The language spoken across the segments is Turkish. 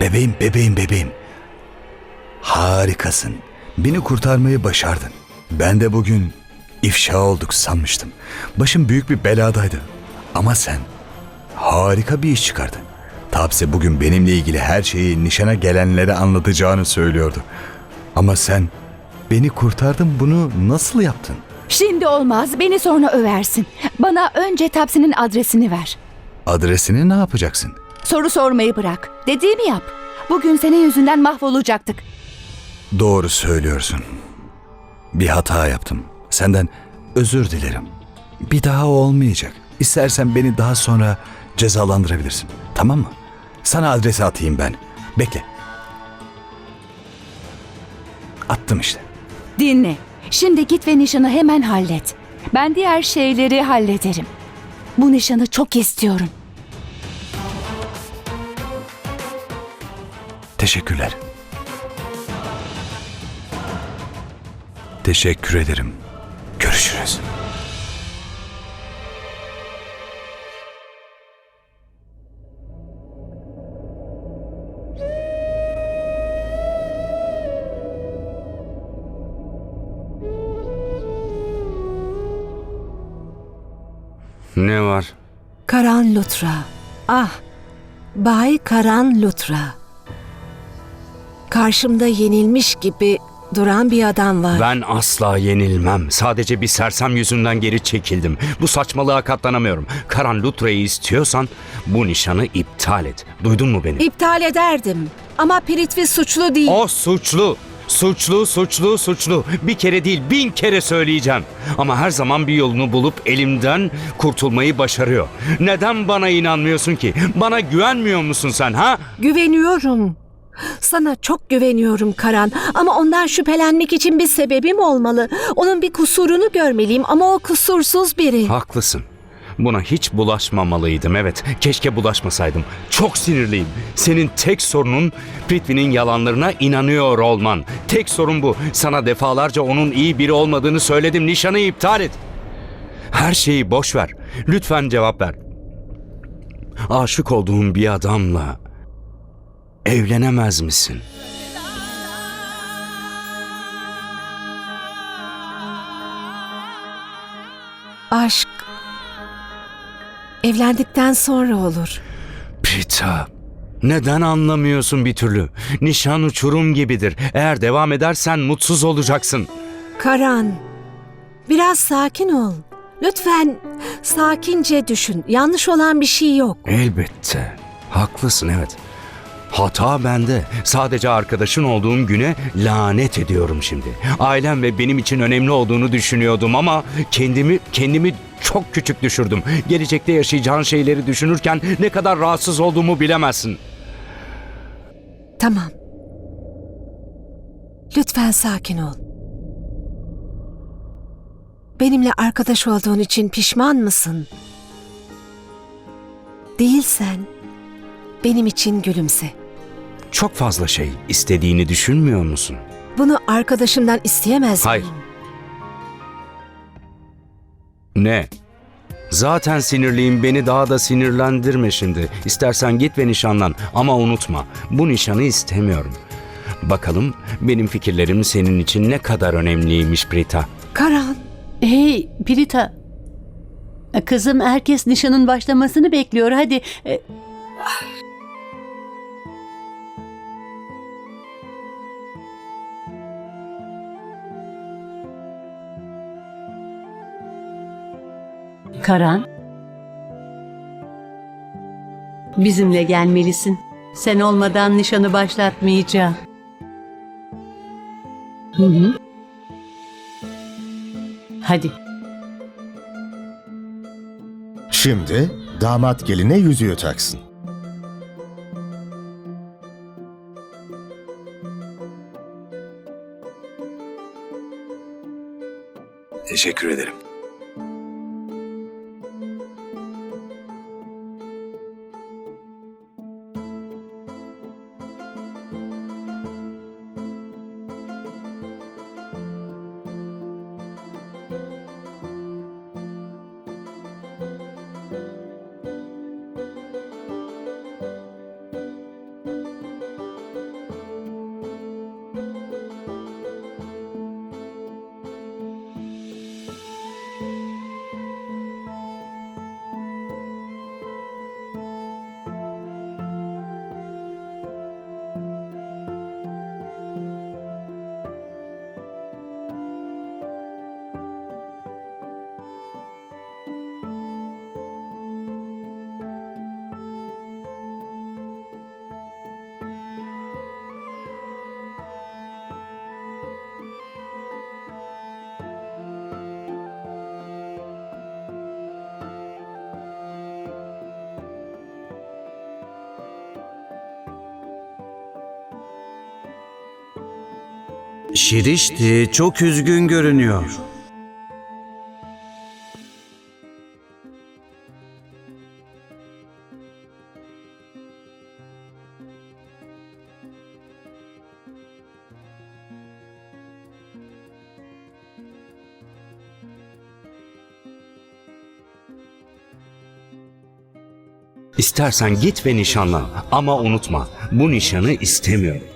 Bebeğim, bebeğim, bebeğim. Harikasın. Beni kurtarmayı başardın. Ben de bugün ifşa olduk sanmıştım. Başım büyük bir beladaydı. Ama sen harika bir iş çıkardın. Tapse bugün benimle ilgili her şeyi nişana gelenlere anlatacağını söylüyordu. Ama sen beni kurtardın bunu nasıl yaptın? Şimdi olmaz. Beni sonra översin. Bana önce Tapsi'nin adresini ver. Adresini ne yapacaksın? Soru sormayı bırak. Dediğimi yap. Bugün senin yüzünden mahvolacaktık. Doğru söylüyorsun. Bir hata yaptım. Senden özür dilerim. Bir daha olmayacak. İstersen beni daha sonra cezalandırabilirsin. Tamam mı? Sana adresi atayım ben. Bekle. Attım işte. Dinle. Şimdi git ve nişanı hemen hallet. Ben diğer şeyleri hallederim. Bu nişanı çok istiyorum. Teşekkürler. Teşekkür ederim. Görüşürüz. Ne var? Karan Lutra. Ah, Bay Karan Lutra. Karşımda yenilmiş gibi duran bir adam var. Ben asla yenilmem. Sadece bir sersem yüzünden geri çekildim. Bu saçmalığa katlanamıyorum. Karan Lutra'yı istiyorsan bu nişanı iptal et. Duydun mu beni? İptal ederdim. Ama Piritvi suçlu değil. O suçlu. Suçlu, suçlu, suçlu. Bir kere değil bin kere söyleyeceğim. Ama her zaman bir yolunu bulup elimden kurtulmayı başarıyor. Neden bana inanmıyorsun ki? Bana güvenmiyor musun sen ha? Güveniyorum. Sana çok güveniyorum Karan ama ondan şüphelenmek için bir sebebim olmalı. Onun bir kusurunu görmeliyim ama o kusursuz biri. Haklısın. Buna hiç bulaşmamalıydım evet. Keşke bulaşmasaydım. Çok sinirliyim. Senin tek sorunun Prithvi'nin yalanlarına inanıyor olman. Tek sorun bu. Sana defalarca onun iyi biri olmadığını söyledim. Nişanı iptal et. Her şeyi boş ver. Lütfen cevap ver. Aşık olduğun bir adamla evlenemez misin? Aşk evlendikten sonra olur. Prita, neden anlamıyorsun bir türlü? Nişan uçurum gibidir. Eğer devam edersen mutsuz olacaksın. Karan, biraz sakin ol. Lütfen sakince düşün. Yanlış olan bir şey yok. Elbette. Haklısın evet. Hata bende. Sadece arkadaşın olduğum güne lanet ediyorum şimdi. Ailem ve benim için önemli olduğunu düşünüyordum ama kendimi kendimi çok küçük düşürdüm. Gelecekte yaşayacağın şeyleri düşünürken ne kadar rahatsız olduğumu bilemezsin. Tamam. Lütfen sakin ol. Benimle arkadaş olduğun için pişman mısın? Değilsen benim için gülümse. Çok fazla şey istediğini düşünmüyor musun? Bunu arkadaşımdan isteyemez Hayır. miyim? Ne? Zaten sinirliyim beni daha da sinirlendirme şimdi. İstersen git ve nişanlan ama unutma bu nişanı istemiyorum. Bakalım benim fikirlerim senin için ne kadar önemliymiş Prita. Karan, Hey Prita. Kızım herkes nişanın başlamasını bekliyor. Hadi. E, Karan. Bizimle gelmelisin. Sen olmadan nişanı başlatmayacağım. Hı hı. Hadi. Şimdi damat geline yüzüğü taksın. Teşekkür ederim. Şirişti çok üzgün görünüyor. İstersen git ve nişanlan ama unutma bu nişanı istemiyorum.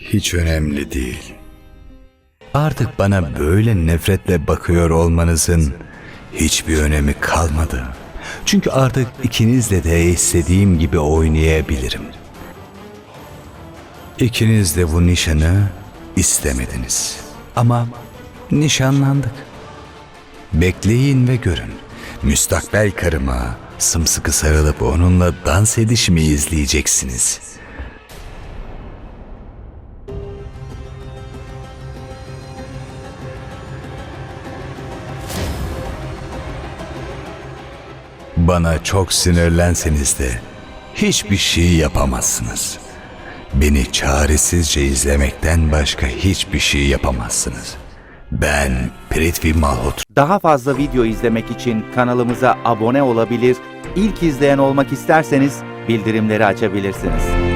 Hiç önemli değil. Artık bana böyle nefretle bakıyor olmanızın hiçbir önemi kalmadı. Çünkü artık ikinizle de istediğim gibi oynayabilirim. İkiniz de bu nişanı istemediniz. Ama nişanlandık. Bekleyin ve görün. Müstakbel karıma sımsıkı sarılıp onunla dans edişimi izleyeceksiniz. Bana çok sinirlenseniz de hiçbir şey yapamazsınız. Beni çaresizce izlemekten başka hiçbir şey yapamazsınız. Ben Prithvi Malhotra. Daha fazla video izlemek için kanalımıza abone olabilir, ilk izleyen olmak isterseniz bildirimleri açabilirsiniz.